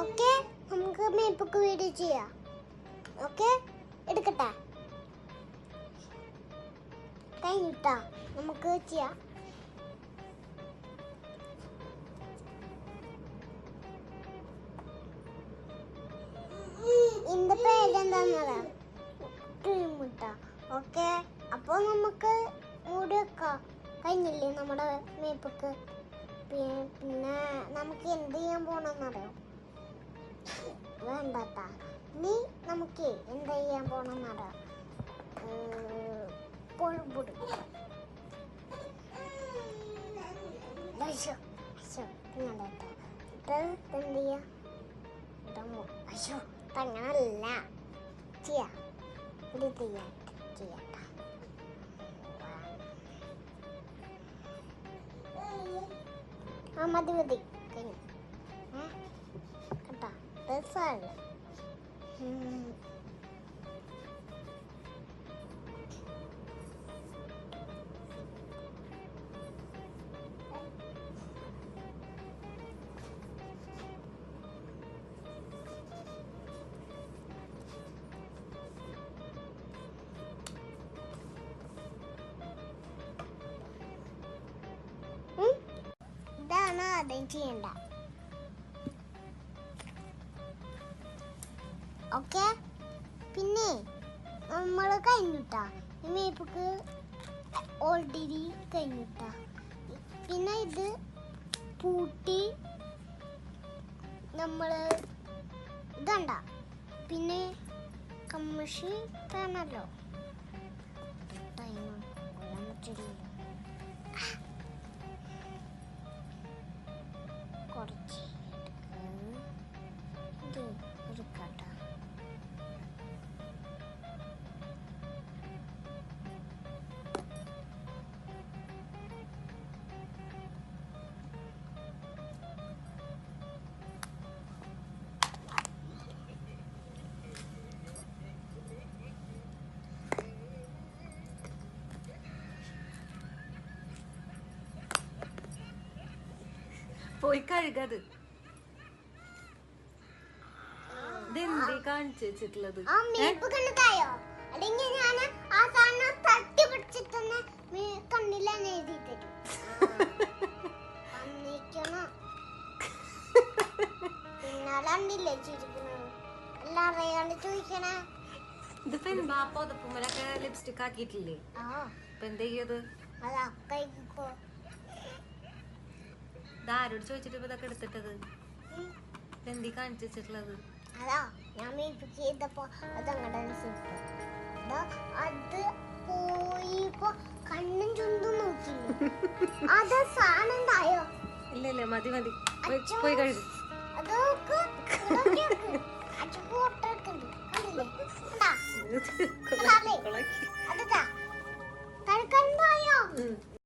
Okay? നമുക്ക് മേപ്പൊക്കെ video ചെയ്യാം. Okay? എടുക്കട്ടെ? കഴിഞ്ഞിട്ടാ? നമുക്ക് ചെയ്യാം. ഇന്റെ പേരെന്താന്നറിയാം മുട്ട ഓക്കെ? അപ്പൊ നമുക്ക് മൂടി വെക്കാം. കഴിഞ്ഞില്ലേ നമ്മുടെ മേപ്പൊക്കെ? പിന്നെ നമുക്ക് എന്ത് ചെയ്യാൻ പോണെന്നറിയോ? വേണ്ടട്ടാ. നീ നമുക്ക് എന്ത് ചെയ്യാൻ പോണെന്നറിയോ? പൊഴുപൊടി. അയ്യോ അയ്യോ ഇങ്ങോട്ടാ ഇത് എന്ത് അയ്യോ അങ്ങനല്ല. ചെയ്യാ. ഇത് ചെയ്യാ ആ മതി മതി. കഴിഞ്ഞു. papai fala. Hum. Hum? Dá não. Okay? പിന്നെ നമ്മൾ കഴിഞ്ഞിട്ടാ. മേപ്പൊക്ക് ഓൾറെഡി കഴിഞ്ഞിട്ടാ. പിന്നെ ഇത് പൂട്ടി നമ്മൾ ഇതണ്ട. പിന്നെ കമ്മഷി വേണമല്ലോ ടൈം കണ്ടില്ലേ കഴുകത് ചോദിക്കണേ. ഇതിപ്പോ എന്താ പുതപ്പുമ്മലൊക്കെ ലിപ്സ്റ്റിക് ആക്കിയിട്ടില്ലേ? ഇപ്പൊ എന്താ ചെയ്യത് അതാ ഇതാരോട് ചോദിച്ചിട്ട് ഇപ്പൊ ഇതൊക്കെ എടുത്തിട്ടത്? എന്തി കാണിച്ചു വെച്ചിട്ടുള്ളത്? അതാ ഞാൻ ചെയ്തപ്പോ സിപ്പ് അത് പോയിപ്പോ കണ്ണും ചുണ്ടും നോക്കി. അത് സാധനം ഉണ്ടായോ? ഇല്ല ഇല്ല മതി മതി. പോയി- കഴിഞ്ഞു കണ്ടില്ലേ?